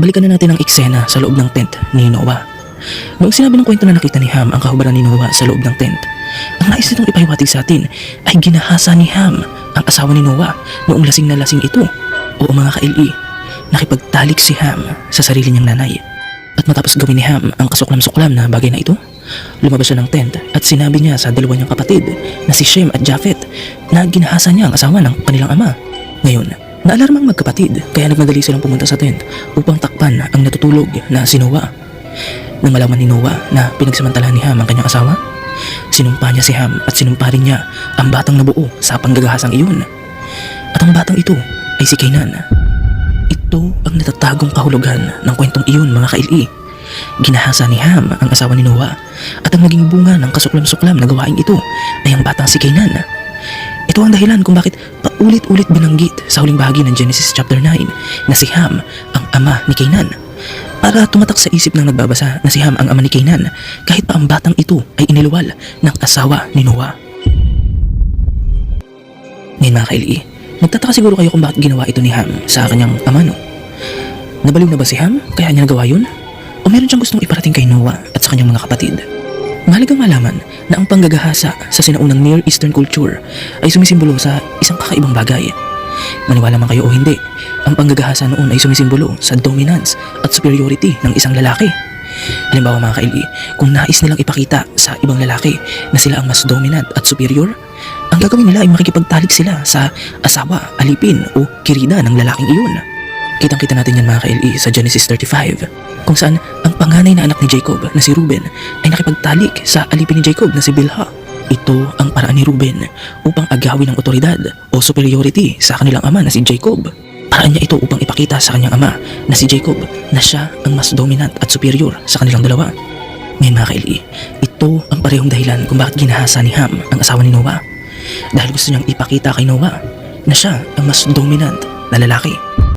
Balikan na natin ang eksena sa loob ng tent ni Noah. Noong sinabi ng kwento na nakita ni Ham ang kahubaran ni Noah sa loob ng tent, ang nais nitong ipahiwatig sa atin ay ginahasa ni Ham ang asawa ni Noah noong lasing na lasing ito. Oo mga kaili, nakipagtalik si Ham sa sarili niyang nanay. At matapos gawin ni Ham ang kasuklam-suklam na bagay na ito, lumabas siya ng tent at sinabi niya sa dalawa niyang kapatid na si Shem at Japhet na ginahasa niya ang asawa ng kanilang ama. Ngayon, naalarma ang magkapatid kaya nagmadali silang pumunta sa tent upang takpan ang natutulog na si Noah. Nang malaman ni Noah na pinagsamantalahan ni Ham ang kanyang asawa, sinumpa niya si Ham at sinumpa rin niya ang batang nabuo sa panggagahasang iyon. At ang batang ito ay si Kainan. Ito ang natatagong kahulugan ng kwentong iyon mga kaili. Ginahasa ni Ham ang asawa ni Noah at ang naging bunga ng kasuklam-suklam na gawain ito ay ang batang si Kainan. Ito ang dahilan kung bakit paulit-ulit binanggit sa huling bahagi ng Genesis chapter 9 na si Ham ang ama ni Kainan. Para tumatak sa isip ng nagbabasa na si Ham ang ama ni Kainan kahit pa ang batang ito ay iniluwal ng asawa ni Noah. Ngayon mga kaili, nagtataka siguro kayo kung bakit ginawa ito ni Ham sa kanyang ama no? Nabaliw na ba si Ham kaya niya nagawa yun? O meron siyang gustong iparating kay Noah at sa kanyang mga kapatid? Mahalagang malaman na ang panggagahasa sa sinaunang Near Eastern culture ay sumisimbolo sa isang kakaibang bagay. Maniwala man kayo o hindi, ang panggagahasa noon ay sumisimbolo sa dominance at superiority ng isang lalaki. Halimbawa mga kaili, kung nais nilang ipakita sa ibang lalaki na sila ang mas dominant at superior, ang gagawin nila ay makikipagtalik sila sa asawa, alipin o kirida ng lalaking iyon. Kitang-kita natin yan mga ka-LE sa Genesis 35 kung saan ang panganay na anak ni Jacob na si Ruben ay nakipagtalik sa alipin ni Jacob na si Bilha. Ito ang paraan ni Ruben upang agawin ang otoridad o superiority sa kanilang ama na si Jacob. Paraan niya ito upang ipakita sa kanyang ama na si Jacob na siya ang mas dominant at superior sa kanilang dalawa. Ngayon mga ka-LE, ito ang parehong dahilan kung bakit ginahasa ni Ham ang asawa ni Noah. Dahil gusto niyang ipakita kay Noah na siya ang mas dominant na lalaki